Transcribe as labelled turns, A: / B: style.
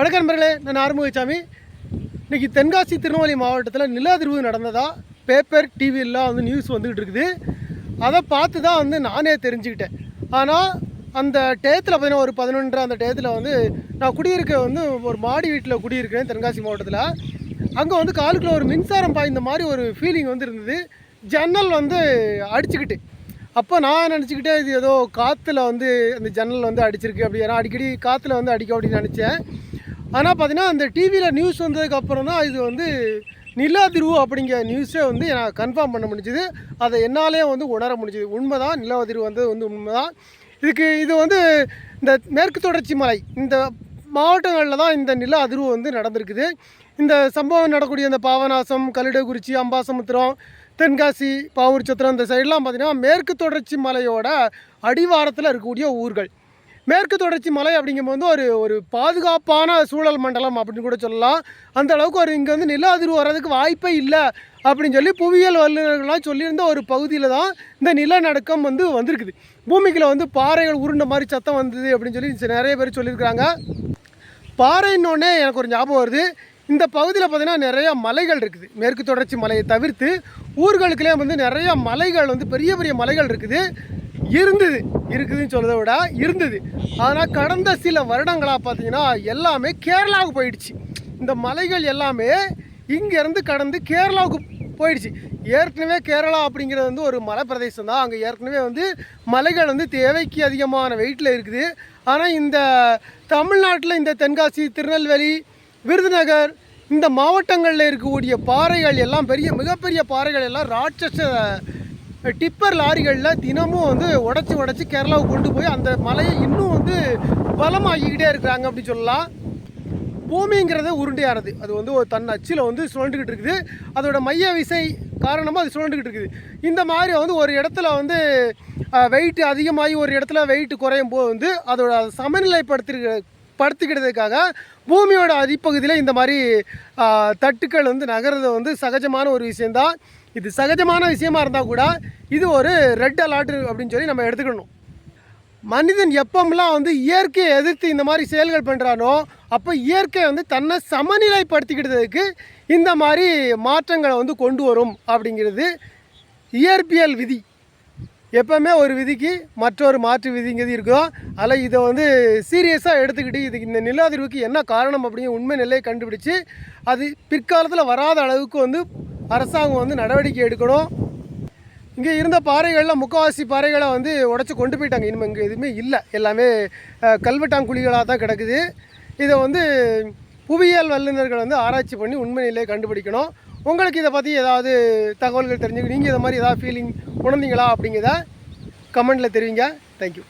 A: வணக்கம் நண்பர்களே நான் ஆறுமுகசாமி. இன்றைக்கி தென்காசி திருநெல்வேலி மாவட்டத்தில் நில அதிர்வு நடந்ததா பேப்பர் டிவியெல்லாம் வந்து நியூஸ் வந்துக்கிட்டு இருக்குது. அதை பார்த்து தான் வந்து நானே தெரிஞ்சுக்கிட்டேன். ஆனால் அந்த டேத்தில் பார்த்தீங்கன்னா ஒரு பதினொன்று அந்த டேத்தில் வந்து நான் குடியிருக்க வந்து ஒரு மாடி வீட்டில் குடியிருக்கிறேன் தென்காசி மாவட்டத்தில். அங்கே வந்து காலுக்குள்ள ஒரு மின்சாரம் பாய்ந்த மாதிரி ஒரு ஃபீலிங் வந்து இருந்தது ஜன்னல் வந்து அடிச்சுக்கிட்டு. அப்போ நான் நினச்சிக்கிட்டே இது ஏதோ காற்றுல வந்து அந்த ஜன்னல் வந்து அடிச்சிருக்கு அப்படி. ஏன்னா அடிக்கடி காற்றுல வந்து அடிக்கும் அப்படின்னு நினச்சேன். ஆனால் பார்த்தீங்கன்னா அந்த டிவியில் நியூஸ் வந்ததுக்கு அப்புறம் தான் இது வந்து நில அதிர்வு அப்படிங்கிற நியூஸே வந்து நான் கன்ஃபார்ம் பண்ண முடிஞ்சுது. அதை என்னாலே வந்து உணர முடிஞ்சுது. உண்மை தான் நில அதிர்வு வந்தது வந்து உண்மை தான் இதுக்கு இது வந்து இந்த மேற்கு தொடர்ச்சி மலை இந்த மாவட்டங்களில் தான் இந்த நில அதிர்வு வந்து நடந்திருக்குது. இந்த சம்பவம் நடக்கக்கூடிய இந்த பாவநாசம் கல்லிடகுறிச்சி அம்பாசமுத்திரம் தென்காசி பாவூர் சத்திரம் இந்த சைடெலாம் பார்த்திங்கன்னா மேற்கு தொடர்ச்சி மலையோட அடிவாரத்தில் இருக்கக்கூடிய ஊர்கள். மேற்கு தொடர்ச்சி மலை அப்படிங்கும்போது வந்து ஒரு ஒரு பாதுகாப்பான சூழல் மண்டலம் அப்படின்னு கூட சொல்லலாம். அந்த அளவுக்கு ஒரு இங்கே வந்து நில அதிர்வு வர்றதுக்கு வாய்ப்பே இல்லை அப்படின்னு சொல்லி புவியியல் வல்லுநர்கள்லாம் சொல்லியிருந்த ஒரு பகுதியில் தான் இந்த நிலநடுக்கம் வந்து வந்திருக்குது. பூமிக்கில் வந்து பாறைகள் உருண்ட மாதிரி சத்தம் வந்தது அப்படின்னு சொல்லி நிறைய பேர் சொல்லியிருக்கிறாங்க. பாறைன்னொன்னே எனக்கு ஒரு ஞாபகம் வருது. இந்த பகுதியில் பார்த்தீங்கன்னா நிறைய மலைகள் இருக்குது. மேற்கு தொடர்ச்சி மலையை தவிர்த்து ஊர்களுக்குள்ளே வந்து நிறைய மலைகள் வந்து பெரிய பெரிய மலைகள் இருக்குது. இருந்தது. இருக்குதுன்னு சொல்றதை விட இருந்தது. ஆனால் கடந்த சில வருடங்களாக பார்த்தீங்கன்னா எல்லாமே கேரளாவுக்கு போயிடுச்சு. இந்த மலைகள் எல்லாமே இங்கேருந்து கடந்து கேரளாவுக்கு போயிடுச்சு. ஏற்கனவே கேரளா அப்படிங்கிறது வந்து ஒரு மலை பிரதேசம் தான். அங்கே ஏற்கனவே வந்து மலைகள் வந்து தேவைக்கு அதிகமான வெயிட்டில் இருக்குது. ஆனால் இந்த தமிழ்நாட்டில் இந்த தென்காசி திருநெல்வேலி விருதுநகர் இந்த மாவட்டங்களில் இருக்கக்கூடிய பாறைகள் எல்லாம் பெரிய மிகப்பெரிய பாறைகள் எல்லாம் ராட்சச டிப்பர் லாரிகளில் தினமும் வந்து உடச்சி உடச்சி கேரளாவுக்கு கொண்டு போய் அந்த மலையை இன்னும் வந்து பலமாகிக்கிட்டே இருக்கிறாங்க அப்படின்னு சொல்லலாம். பூமிங்கிறது உருண்டையானது. அது வந்து ஒரு தன் அச்சில் வந்து சுழண்டுக்கிட்டு இருக்குது. அதோட மைய விசை காரணமாக அது சுழண்டுக்கிட்டு இருக்குது. இந்த மாதிரி வந்து ஒரு இடத்துல வந்து வெயிட் அதிகமாகி ஒரு இடத்துல வெயிட் குறையும் போது வந்து அதோட சமநிலைப்படுத்திருக்க படுத்திக்கிட்டதுக்காக பூமியோட அடிப்பகுதியில் இந்த மாதிரி தட்டுக்கள் வந்து நகர்றது வந்து சகஜமான ஒரு விஷயந்தான் இது சகஜமான விஷயமா இருந்தால் கூட இது ஒரு ரெட் அலர்ட் அப்படின்னு சொல்லி நம்ம எடுத்துக்கணும். மனிதன் எப்பமெல்லாம் வந்து இயற்கையை எதிர்த்து இந்த மாதிரி செயல்கள் பண்ணுறானோ அப்போ இயற்கை வந்து தன்னை சமநிலைப்படுத்திக்கிட்டதுக்கு இந்த மாதிரி மாற்றங்களை வந்து கொண்டு வரும் அப்படிங்கிறது இயற்பியல் விதி. எப்பவுமே ஒரு விதிக்கு மற்றொரு மாற்று விதிங்கிறது இருக்கோ அதில் இதை வந்து சீரியஸாக எடுத்துக்கிட்டு இதுக்கு இந்த நில அதிர்வுக்கு என்ன காரணம் அப்படிங்கிற உண்மை நிலையை கண்டுபிடிச்சு அது பிற்காலத்தில் வராத அளவுக்கு வந்து அரசாங்கம் வந்து நடவடிக்கை எடுக்கணும். இங்கே இருந்த பாறைகளில் முக்கால்வாசி பாறைகளை வந்து உடச்சி கொண்டு போயிட்டாங்க. இனிமேல் இங்கே எதுவுமே இல்லை. எல்லாமே கல்வெட்டாங்குழிகளாக தான் கிடக்குது. இதை வந்து புவியியல் வல்லுநர்கள் வந்து ஆராய்ச்சி பண்ணி உண்மை நிலையை கண்டுபிடிக்கணும். உங்களுக்கு இதை பற்றி ஏதாவது தகவல்கள் தெரிஞ்சுக்க நீங்கள் இதை மாதிரி ஏதாவது ஃபீலிங் உணர்ந்தீங்களா அப்படிங்கிறத கமெண்டில் தெரிவிங்க. தேங்க்யூ